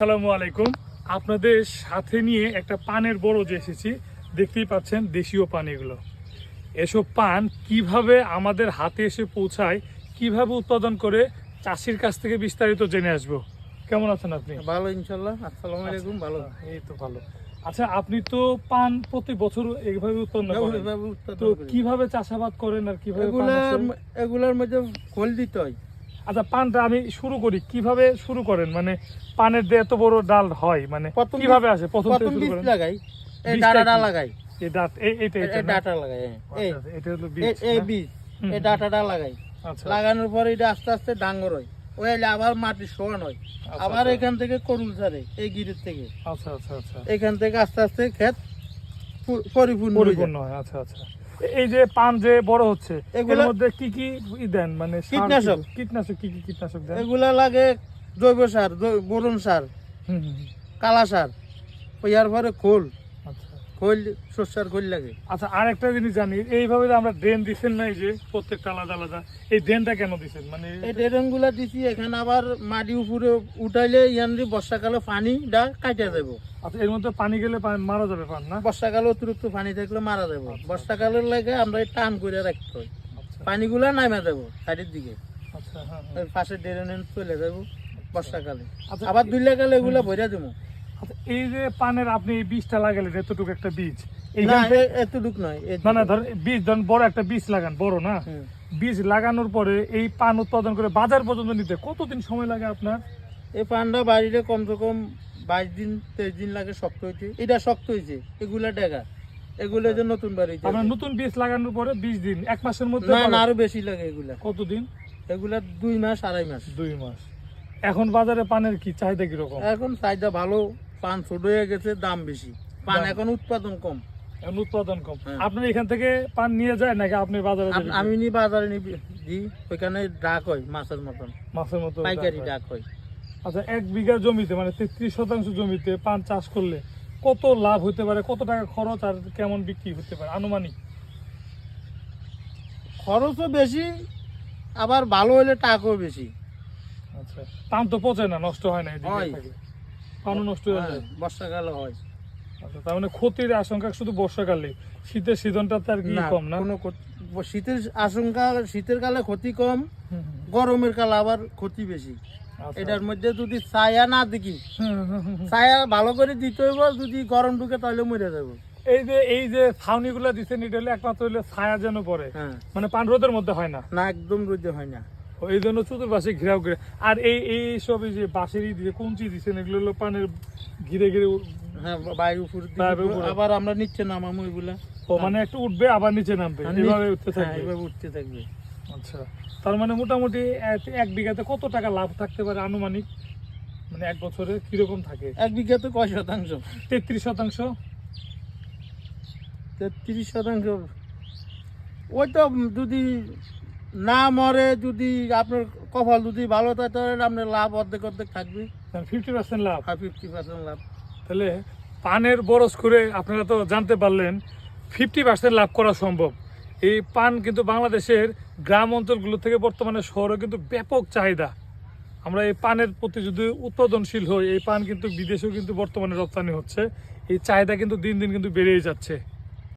আসসালামু আলাইকুম। আপনাদের সাথে নিয়ে একটা পানের বড় যে এসেছি দেখতেই পাচ্ছেন দেশীয় পান এগুলো। এসব পান কীভাবে আমাদের হাতে এসে পৌঁছায় কীভাবে উৎপাদন করে চাষির কাছ থেকে বিস্তারিত জেনে আসব। কেমন আছেন আপনি? ভালো ইনশাল্লাহ। আসসালামু আলাইকুম ভালো। এই তো ভালো। আচ্ছা আপনি তো পান প্রতি বছর এইভাবে উৎপন্ন করেন। তো কীভাবে চাষাবাদ করেন আর কীভাবে এগুলার মধ্যে খোল দিতে হয়। আচ্ছা পানটা আমি শুরু করি। কীভাবে শুরু করেন? মানে পানের যে এত বড় ডাল হয় মানে কীভাবে আসে? প্রথম থেকে প্রথম শুরু বীজ করেন? লাগাই। এই ডাটাটা লাগাই। এই ডাট এই এটা না? ডাটা লাগাই। এই আচ্ছা, আচ্ছা, এটা হলো বীজ এই- বীজ। এই ডাটাটা লাগাই। আচ্ছা লাগানোর পরে এটা আস্তে আস্তে ডাঙ্গর হয়। ওই আবার মাটি শোয়ান হয়। আচ্ছা, আবার আচ্ছা। এখান থেকে করুল ছাড়ে এই গিরের থেকে। আচ্ছা আচ্ছা আচ্ছা। এখান থেকে আস্তে আস্তে ক্ষেত পরিপূর্ণ পরিপূর্ণ হয় আচ্ছা আচ্ছা। এই যে পান যে বড় হচ্ছে এগুলোর মধ্যে কি কি দেন? মানে কীটনাশক। কীটনাশক কি কি কীটনাশক দেন? এগুলা লাগে জৈব সার বোরন সার। কালা সার ইয়ার পরে খোল। আচ্ছা। খোল শস্যার খোল লাগে। আচ্ছা আর একটা জিনিস জানি এইভাবে আমরা ড্রেন দিচ্ছেন না এই যে প্রত্যেকটা আলাদা আলাদা এই ড্রেনটা কেন দিচ্ছেন মানে এই ড্রেনগুলা দিছি এখানে আবার মাটি উপরে উঠাইলে ইয়ান বর্ষাকালে পানিটা কাটে দেবো। আচ্ছা এর মধ্যে পানি গেলে মারা যাবে পান না? বর্ষাকালে অতিরিক্ত পানি থাকলে মারা দেবো আচ্ছা। বর্ষাকালের লাগে আমরা টান করে রাখতে হয়। আচ্ছা। পানিগুলা নামে দেবো সাইডের দিকে। আচ্ছা হ্যাঁ হ্যাঁ। পাশে ড্রেনে চলে যাব বর্ষাকালে। আবার দুইলাকালে এগুলা ভরে দেবো এই যে পানের আপনি এই বীজটা লাগালেন এতটুকু একটা বীজ। এতটুক নয় এই- না না ধর বীজ ধরেন বড় একটা বীজ লাগান বড় না? বীজ লাগানোর পরে এই পান উৎপাদন করে বাজার পর্যন্ত নিতে কতদিন সময় লাগে আপনার? এই পানটা বাড়িতে কমসে কম বাইশ দিন তেইশ দিন লাগে শক্ত হইতে। এটা শক্ত হয়েছে এগুলা ডেগা। এগুলো যে নতুন বাড়ি নতুন বীজ লাগানোর পরে বিশ দিন এক মাসের মধ্যে না না আরও বেশি লাগে এগুলা। কতদিন? এগুলা দুই মাস আড়াই মাস। দুই মাস। এখন বাজারে পানের কি চাহিদা কীরকম? এখন চাহিদা ভালো পান ছোট হয়ে গেছে দাম বেশি। পান এখন উৎপাদন কম। এখন উৎপাদন কম। হ্যাঁ। আপনার এখান থেকে পান নিয়ে যায় নাকি আপনি বাজারে আমি নি বাজারে নি দিই ওইখানে ডাক হয় মাছের মতন। মাছের মতো পাইকারি ডাক হয়। আচ্ছা এক বিঘা জমিতে মানে তেত্রিশ শতাংশ জমিতে পান চাষ করলে কত লাভ হতে পারে? কত টাকা খরচ আর কেমন বিক্রি হতে পারে? আনুমানিক। খরচও বেশি আবার ভালো হলে টাকাও বেশি। আচ্ছা পান তো পচে না নষ্ট হয় না। পানও নষ্ট হয়ে যায়। বর্ষাকালে হয়। আচ্ছা তার মানে ক্ষতির আশঙ্কা শুধু বর্ষাকালে? শীতের সিজনটা তার কি কম না? কোনো শীতের আশঙ্কা শীতের কালে ক্ষতি কম গরমের কালে আবার ক্ষতি বেশি। এটার মধ্যে যদি ছায়া না দেখি। ছায়া ভালো করে দিতে হইব যদি গরম ঢুকে তাহলে মরে যাব এই যে এই যে ছাউনি গুলা দিচ্ছেন এটা হলে একমাত্র হলে ছায়া যেন পড়ে। হ্যাঁ। মানে পান রোদের মধ্যে হয় না? না একদম রোদে হয় না। এই জন্য চতুর্পাশে ঘিরাও ঘিরে আর এই এই সব এই যে বাঁশের দিয়ে কঞ্চি দিচ্ছেন এগুলো হলো পানের ঘিরে ঘিরে হ্যাঁ বায়ু। আবার আমরা নিচে নামামো এগুলা। ও মানে একটু উঠবে আবার নিচে নামবে। এভাবে উঠতে হ্যাঁ, থাকবে এভাবে উঠতে থাকবে। আচ্ছা তার মানে মোটামুটি এক- বিঘাতে কত টাকা লাভ থাকতে পারে আনুমানিক? মানে এক বছরে কীরকম থাকে? এক বিঘাতে কয় শতাংশ? তেত্রিশ শতাংশ। তেত্রিশ শতাংশ। ওই তো যদি না মরে যদি আপনার কপাল যদি ভালো থাকে তাহলে আপনার লাভ অর্ধেক অর্ধেক থাকবে। ফিফটি পার্সেন্ট লাভ। হ্যাঁ ফিফটি পার্সেন্ট লাভ। তাহলে পানের বরস করে আপনারা তো জানতে পারলেন ফিফটি পার্সেন্ট লাভ করা সম্ভব। এই পান কিন্তু বাংলাদেশের গ্রাম অঞ্চলগুলো থেকে বর্তমানে শহরে কিন্তু ব্যাপক চাহিদা। আমরা এই পানের প্রতি যদি উৎপাদনশীল হই, এই পান কিন্তু বিদেশেও কিন্তু বর্তমানে রপ্তানি হচ্ছে। এই চাহিদা কিন্তু দিন দিন কিন্তু বেড়েই যাচ্ছে।